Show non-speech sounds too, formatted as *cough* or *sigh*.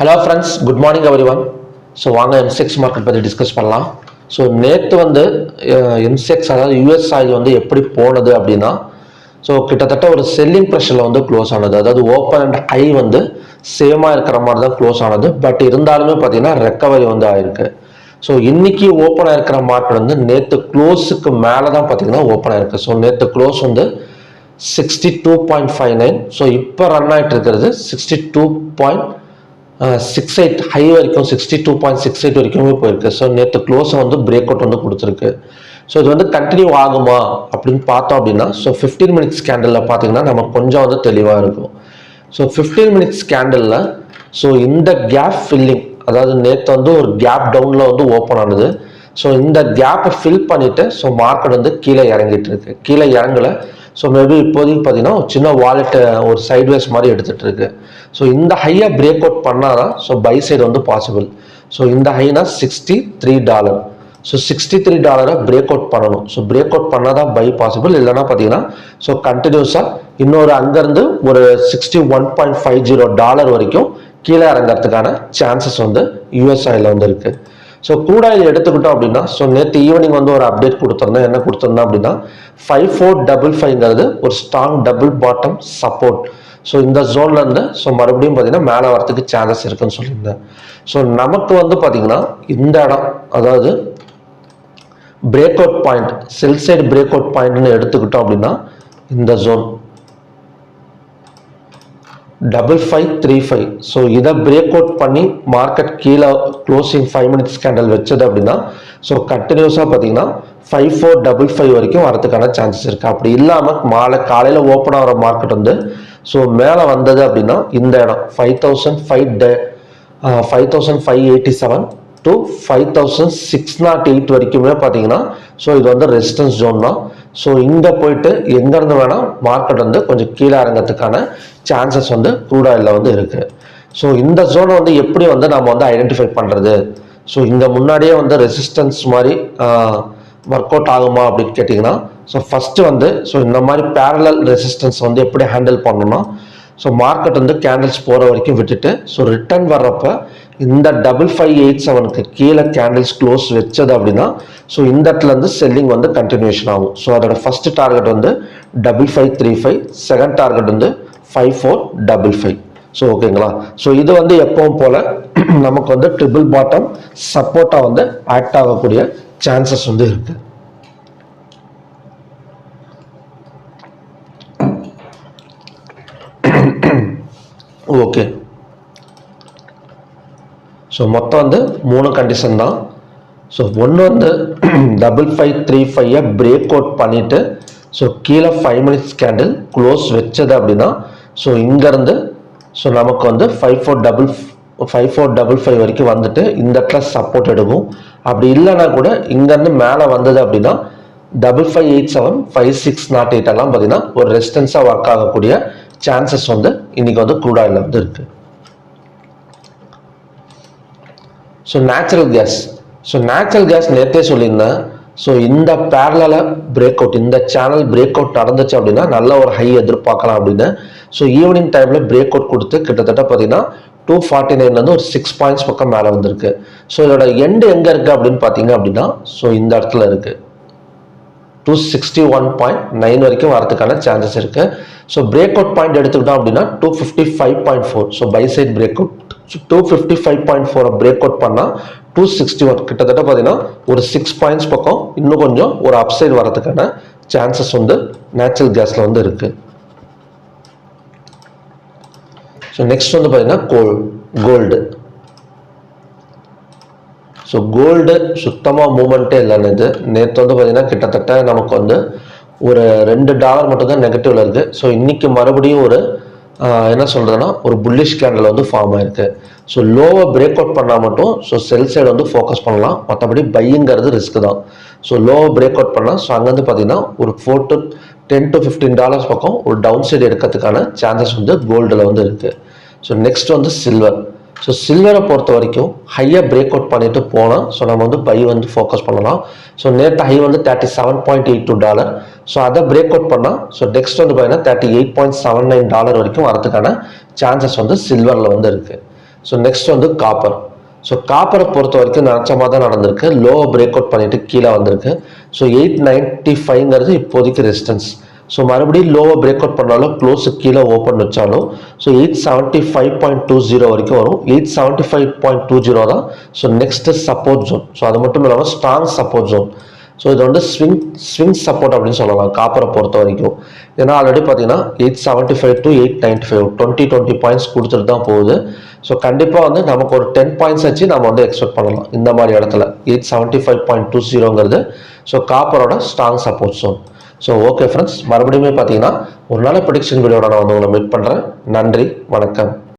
Hello friends good morning every one so வாங்க MCX market பற்றி discuss பண்ணலாம். So நேற்று வந்து எம்செக்ஸ் அதாவது யூஎஸ் ஆயில் வந்து எப்படி போனது அப்படின்னா ஸோ கிட்டத்தட்ட ஒரு செல்லிங் ப்ரெஷரில் வந்து க்ளோஸ் ஆனது. அதாவது ஓப்பன் அண்ட் ஹை வந்து சேமாக இருக்கிற மாதிரி தான் க்ளோஸ் ஆனது. பட் இருந்தாலுமே பார்த்தீங்கன்னா ரெக்கவரி வந்து ஆயிருக்கு. ஸோ இன்னைக்கு ஓப்பன் ஆயிருக்கிற மார்க்கெட் வந்து நேற்று க்ளோஸுக்கு மேலே தான் பார்த்தீங்கன்னா ஓப்பன் ஆயிருக்கு. ஸோ நேற்று க்ளோஸ் வந்து sixty two point five nine so இப்போ ரன் ஆகிட்டு இருக்கிறது sixty two point six eight high வரைக்கும் sixty two point six eight வரைக்குமே போயிருக்கு. ஸோ நேற்று க்ளோஸை வந்து பிரேக் அவுட் வந்து கொடுத்துருக்கு. ஸோ இது வந்து கண்டினியூ ஆகுமா அப்படின்னு பார்த்தோம் அப்படின்னா ஸோ ஃபிஃப்டீன் மினிட்ஸ் கேண்டலில் பார்த்தீங்கன்னா நம்ம கொஞ்சம் வந்து தெளிவாக இருக்கும். ஸோ ஃபிஃப்டீன் மினிட்ஸ் கேண்டலில் ஸோ இந்த கேப் ஃபில்லிங் அதாவது நேற்று வந்து ஒரு கேப் டவுனில் வந்து ஓப்பன் ஆனது. ஸோ இந்த கேப்பை ஃபில் பண்ணிவிட்டு ஸோ மார்க்கெட் வந்து கீழே இறங்கிட்டு இருக்கு. கீழே இறங்கலை ஸோ மேபி இப்போதைக்கு பார்த்தீங்கன்னா ஒரு சின்ன வாலெட்டை ஒரு சைட்வேஸ் மாதிரி எடுத்துகிட்டு இருக்கு ஸோ இந்த ஹையை பிரேக் அவுட் பண்ணால் தான் ஸோ பை சைடு வந்து பாசிபிள் ஸோ இந்த ஹைனா sixty three dollar so sixty three டாலரை பிரேக் அவுட் பண்ணணும். ஸோ பிரேக் அவுட் பண்ணால் தான் பை பாசிபிள் இல்லைன்னா பார்த்தீங்கன்னா ஸோ கண்டினியூஸாக இன்னொரு அங்கேருந்து ஒரு sixty one point five zero dollar வரைக்கும் கீழே இறங்கிறதுக்கான சான்சஸ் வந்து யூஎஸ்ஐயில் வந்து இருக்குது ஸோ கூடாயில் எடுத்துக்கிட்டோம் அப்படின்னா ஸோ நேற்று ஈவினிங் வந்து ஒரு அப்டேட் கொடுத்துருந்தேன். என்ன கொடுத்துருந்தேன் அப்படின்னா ஃபைவ் ஃபோர் டபுள் ஃபைவ்ங்கிறது ஒரு strong double bottom support so இந்த ஜோன்லேருந்து ஸோ மறுபடியும் பார்த்தீங்கன்னா மேலே வரதுக்கு சான்சஸ் இருக்குன்னு சொல்லியிருந்தேன். ஸோ நமக்கு வந்து பார்த்தீங்கன்னா இந்த இடம் அதாவது break out point sell side break out பாயிண்ட்னு எடுத்துக்கிட்டோம் அப்படின்னா இந்த zone double five three five so இதை பிரேக் அவுட் பண்ணி மார்க்கெட் கீழே க்ளோசிங் ஃபைவ் மினிட்ஸ் கேண்டல் வச்சது அப்படின்னா ஸோ கண்டினியூஸாக பார்த்தீங்கன்னா ஃபைவ் ஃபோர் டபுள் ஃபைவ் வரைக்கும் வரதுக்கான சான்சஸ் இருக்குது அப்படி இல்லாமல் மாலை காலையில் ஓப்பன் ஆகிற மார்க்கெட் வந்து ஸோ மேலே வந்தது அப்படின்னா இந்த இடம் five thousand five day five thousand five eighty seven to five thousand six nought eight வரைக்குமே பார்த்தீங்கன்னா ஸோ இது வந்து ரெசிஸ்டன்ஸ் ஜோன் தான். ஸோ இங்கே போயிட்டு எங்கேருந்து வேணால் மார்க்கெட் வந்து கொஞ்சம் கீழே இறங்கிறதுக்கான சான்சஸ் வந்து க்ரூட் ஆயிலில் வந்து இருக்குது ஸோ இந்த ஜோனை வந்து எப்படி வந்து நம்ம வந்து ஐடென்டிஃபை பண்ணுறது ஸோ இங்கே முன்னாடியே வந்து ரெசிஸ்டன்ஸ் மாதிரி ஒர்க் அவுட் ஆகுமா அப்படின்னு கேட்டிங்கன்னா ஸோ ஃபஸ்ட்டு வந்து ஸோ இந்த மாதிரி பேரலல் ரெசிஸ்டன்ஸ் வந்து எப்படி ஹேண்டில் பண்ணணும்னா ஸோ மார்க்கெட் வந்து கேண்டில்ஸ் போகிற வரைக்கும் விட்டுட்டு ஸோ ரிட்டர்ன் வர்றப்போ இந்த டபுள் ஃபைவ் எயிட் செவனுக்கு கீழே கேண்டில்ஸ் க்ளோஸ் வச்சது அப்படின்னா ஸோ இந்த இடத்துலேருந்து செல்லிங் வந்து கண்டினியூஷன் ஆகும். ஸோ அதோட ஃபர்ஸ்ட் டார்கெட் வந்து double five three five second target வந்து five four double five so ஓகேங்களா ஸோ இது வந்து எப்பவும் போல் *clears throat* நமக்கு வந்து ட்ரிபிள் பாட்டம் சப்போர்ட்டாக வந்து ஆக்ட் ஆகக்கூடிய சான்சஸ் வந்து இருக்குது ஓகே ஸோ மொத்தம் வந்து மூணு கண்டிஷன் தான். ஸோ ஒன்று வந்து டபுள் ஃபைவ் த்ரீ ஃபைவை பிரேக் அவுட் பண்ணிவிட்டு ஸோ கீழே ஃபைவ் மினிட்ஸ் கேண்டில் க்ளோஸ் வச்சது அப்படின்னா ஸோ இங்கேருந்து ஸோ நமக்கு வந்து five four double five four double five வரைக்கும் வந்துட்டு இந்த இடத்துல சப்போர்ட் எடுக்கும். அப்படி இல்லைன்னா கூட இங்கேருந்து மேலே வந்தது அப்படின்னா double five eight seven five six nought eight எல்லாம் பார்த்தீங்கன்னா ஒரு ரெசிஸ்டன்ஸாக ஒர்க் ஆகக்கூடிய சான்சஸ் வந்து இன்னைக்கு வந்து க்ரூட் ஆயில் வந்து இருக்குது so natural gas so natural gas நேற்றே சொல்லியிருந்தேன். ஸோ இந்த பேரலில் பிரேக் அவுட் இந்த சேனல் பிரேக் அவுட் நடந்துச்சு அப்படின்னா நல்ல ஒரு ஹை எதிர்பார்க்கலாம் அப்படின்னு. ஸோ ஈவினிங் டைமில் பிரேக் அவுட் கொடுத்து கிட்டத்தட்ட பார்த்தீங்கன்னா டூ ஃபார்ட்டி நைன்லேருந்து ஒரு சிக்ஸ் பாயிண்ட்ஸ் பக்கம் மேலே வந்திருக்கு. ஸோ இதோட எண்டு எங்கே இருக்குது அப்படின்னு பார்த்தீங்க அப்படின்னா ஸோ இந்த இடத்துல இருக்குது two sixty one point nine வரைக்கும் வரதுக்கான சான்சஸ் இருக்கு. ஸோ பிரேக் அவுட் பாயிண்ட் எடுத்துக்கிட்டோம் அப்படின்னா two fifty five point four so buy side break out two fifty five point ஃபோரை பிரேக் அவுட் பண்ணால் டூ சிக்ஸ்டி ஒன் கிட்டத்தட்ட பார்த்தீங்கன்னா ஒரு சிக்ஸ் பாயிண்ட்ஸ் பக்கம் இன்னும் கொஞ்சம் ஒரு அப்சைட் வரதுக்கான சான்சஸ் வந்து நேச்சுரல் கேஸில் வந்து இருக்கு. ஸோ நெக்ஸ்ட் வந்து பார்த்தீங்கன்னா கோல் கோல்டு ஸோ கோல்டு சுத்தமாக மூமெண்ட்டே இல்லைன்னு இது. நேற்று வந்து பார்த்தீங்கன்னா கிட்டத்தட்ட நமக்கு வந்து ஒரு ரெண்டு டாலர் மட்டும்தான் நெகட்டிவில் இருக்குது ஸோ இன்றைக்கி மறுபடியும் ஒரு என்ன சொல்கிறதுனா ஒரு புல்லிஷ் கேண்டில் வந்து ஃபார்ம் ஆயிருக்கு. ஸோ லோவை பிரேக் அவுட் பண்ணால் மட்டும் ஸோ செல் சைடு வந்து ஃபோக்கஸ் பண்ணலாம். மற்றபடி பையுங்கிறது ரிஸ்க் தான். ஸோ லோவை பிரேக் அவுட் பண்ணால் ஸோ அங்கேருந்து பார்த்தீங்கன்னா ஒரு four to ten to fifteen dollars பக்கம் ஒரு டவுன் சைடு எடுக்கிறதுக்கான சான்சஸ் வந்து கோல்டில் வந்து இருக்குது ஸோ நெக்ஸ்ட் வந்து சில்வர் ஸோ சில்வரை பொறுத்த வரைக்கும் ஹையாக பிரேக் அவுட் பண்ணிட்டு போனால் ஸோ நம்ம வந்து பை வந்து ஃபோக்கஸ் பண்ணலாம். ஸோ நேற்று ஹை வந்து thirty seven point eight two dollar so அதை பிரேக் அவுட் பண்ணால் ஸோ நெக்ஸ்ட் வந்து பார்த்தீங்கன்னா thirty eight point seven nine dollar வரைக்கும் வரதுக்கான சான்சஸ் வந்து சில்வரில் வந்து இருக்குது ஸோ நெக்ஸ்ட் வந்து காப்பர் ஸோ காப்பரை பொறுத்த வரைக்கும் நினச்ச மாதிரி தான் நடந்திருக்கு. லோவை பிரேக் அவுட் பண்ணிட்டு கீழே வந்திருக்கு. ஸோ எயிட் நைன்ட்டி ஃபைவ்ங்கிறது இப்போதைக்கு ரெசிஸ்டன்ஸ் ஸோ மறுபடியும் லோவை பிரேக் அவுட் பண்ணாலும் க்ளோஸுக்கு கீழே ஓப்பன் வச்சாலும் so eight seventy five point two zero வரைக்கும் வரும். Eight seventy five point two zero தான் so next support zone so அது மட்டும் இல்லாமல் ஸ்ட்ராங் சப்போர்ட் ஜோன் ஸோ இது வந்து ஸ்விங் ஸ்விங் சப்போர்ட் அப்படின்னு சொல்லலாம் காப்பரை பொறுத்த வரைக்கும். ஏன்னா ஆல்ரெடி பார்த்தீங்கன்னா eight seventy five to eight ninety five twenty twenty points கொடுத்துட்டு தான் போகுது. ஸோ கண்டிப்பாக வந்து நமக்கு ஒரு டென் பாயிண்ட்ஸ் வச்சு நம்ம வந்து எக்ஸ்பெக்ட் பண்ணலாம் இந்த மாதிரி இடத்துல. Eight seventy five point two ஜீரோங்கிறது so காப்பரோட strong support zone so okay friends மறுபடியுமே பார்த்தீங்கன்னா ஒரு நல்ல ப்ரடிக்ஷன் வீடியோட நான் வந்து உங்களை மீட் பண்ணுறேன் நன்றி வணக்கம்.